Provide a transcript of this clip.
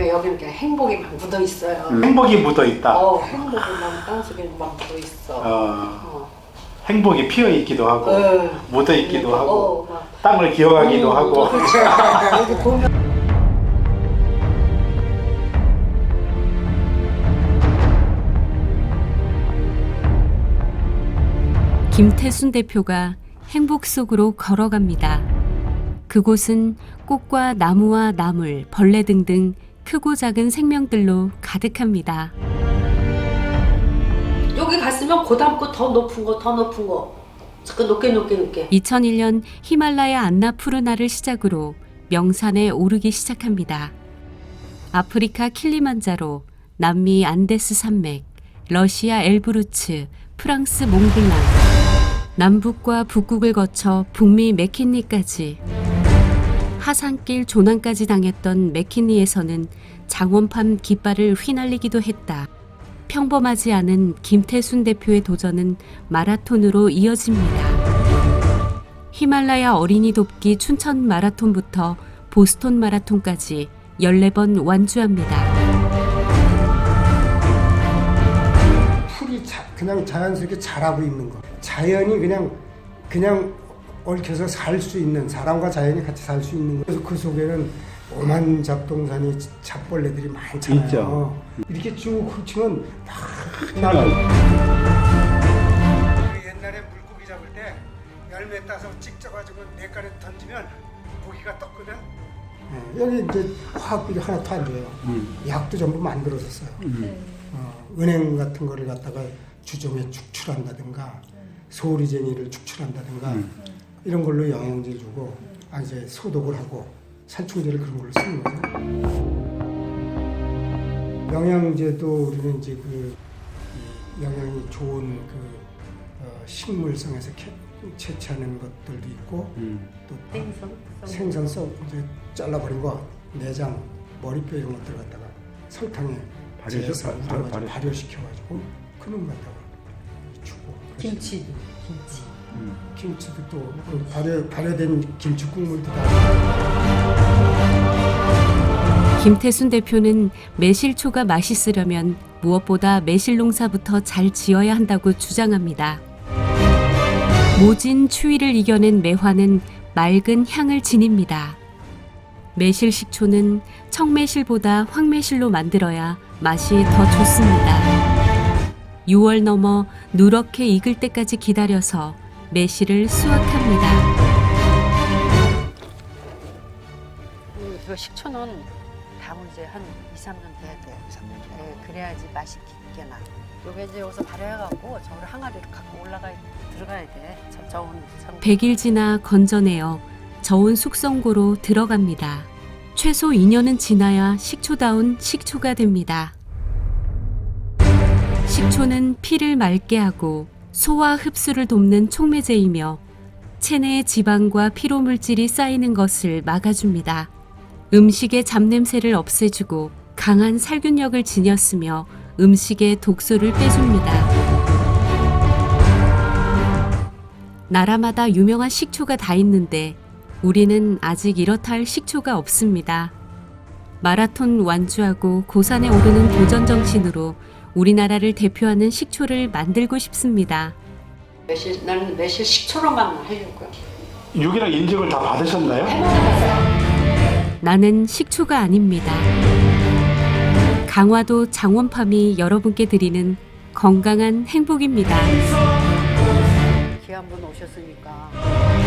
보면 여기 이렇게 행복이 막 묻어 있어요. 음, 행복이 묻어 있다. 어, 행복이 막 땅속에 막 묻어 있어. 어, 어. 행복이 피어 있기도 하고 어. 묻어 있기도 하고 어, 막. 땅을 기어가기도 어, 하고. 그렇지. 여기 보면 김태순 대표가 행복 속으로 걸어갑니다. 그곳은 꽃과 나무와 나물, 벌레 등등 크고 작은 생명들로 가득합니다. 여기 갔으면 고담고 더 높은 거, 더 높은 거. 자꾸 높게 높게 높게. 2001년 히말라야 안나푸르나를 시작으로 명산에 오르기 시작합니다. 아프리카 킬리만자로, 남미 안데스 산맥, 러시아 엘브루츠, 프랑스 몽블랑, 남북과 북극을 거쳐 북미 맥킨리까지 하산길 조난까지 당했던 맥킨리에서는 장원팜 깃발을 휘날리기도 했다. 평범하지 않은 김태순 대표의 도전은 마라톤으로 이어집니다. 히말라야 어린이 돕기 춘천 마라톤부터 보스톤 마라톤까지 14번 완주합니다. 풀이 자, 그냥 자연스럽게 자라고 있는 거. 자연이 그냥 그냥 얽혀서 살 수 있는 사람과 자연이 같이 살 수 있는 거. 그래서 그 속에는 오만 잡동산이 잡벌레들이 많잖아요. 있죠. 이렇게 쭉 훑으면 막 나고. 옛날에 물고기 잡을 때 열매 따서 찍져 가지고 내간에 던지면 고기가 떴거든. 여기 이제 화학비리 하나도 안 돼요. 음. 약도 전부 만들어졌어요. 어, 은행 같은 거를 갖다가 주점에 축출한다든가 소리쟁이를 축출한다든가 이런 걸로 영양제 주고 아 이제 소독을 하고 살충제를 그런 걸로 쓰는 거죠. 영양제도 우리는 이제 그이 영양이 좋은 그 어, 식물성에서 캐, 채취하는 것들도 있고 음. 또 생선 썩 이제 잘라버린 거 내장 머리뼈 이런 것들 갖다가 설탕에 발효- 재서 발- 발- 우려가지고 발효. 발효시켜가지고 그놈 갖다가 주고 김치도 김치. 음. 김치도 또그 발효 발효된 김치 국물도 다 김태순 대표는 매실초가 맛있으려면 무엇보다 매실 농사부터 잘 지어야 한다고 주장합니다. 모진 추위를 이겨낸 매화는 맑은 향을 지닙니다. 매실 식초는 청매실보다 황매실로 만들어야 맛이 더 좋습니다. 6월 넘어 누렇게 익을 때까지 기다려서 매실을 수확합니다. 이거 식초는 다음 이제 한 2, 3년 돼야 돼. 2, 3년. 예, 그래야지 맛이 깊게 나. 요게 이제 여기서 발효해갖고 저를 항아리로 갖고 올라가 들어가야 돼. 저, 저온 상. 100일 지나 건져내어 저온 숙성고로 들어갑니다. 최소 2년은 지나야 식초다운 식초가 됩니다. 식초는 피를 맑게 하고 소화 흡수를 돕는 촉매제이며 체내의 지방과 피로 물질이 쌓이는 것을 막아줍니다. 음식의 잡냄새를 없애주고 강한 살균력을 지녔으며 음식의 독소를 빼줍니다. 나라마다 유명한 식초가 다 있는데 우리는 아직 이렇다 할 식초가 없습니다. 마라톤 완주하고 고산에 오르는 도전 정신으로 우리나라를 대표하는 식초를 만들고 싶습니다. 매실 나는 매실 식초로만 하려고요. 유기농 인증을 다 받으셨나요? 나는 식초가 아닙니다. 강화도 장원팜이 여러분께 드리는 건강한 행복입니다. 귀한 분 오셨으니까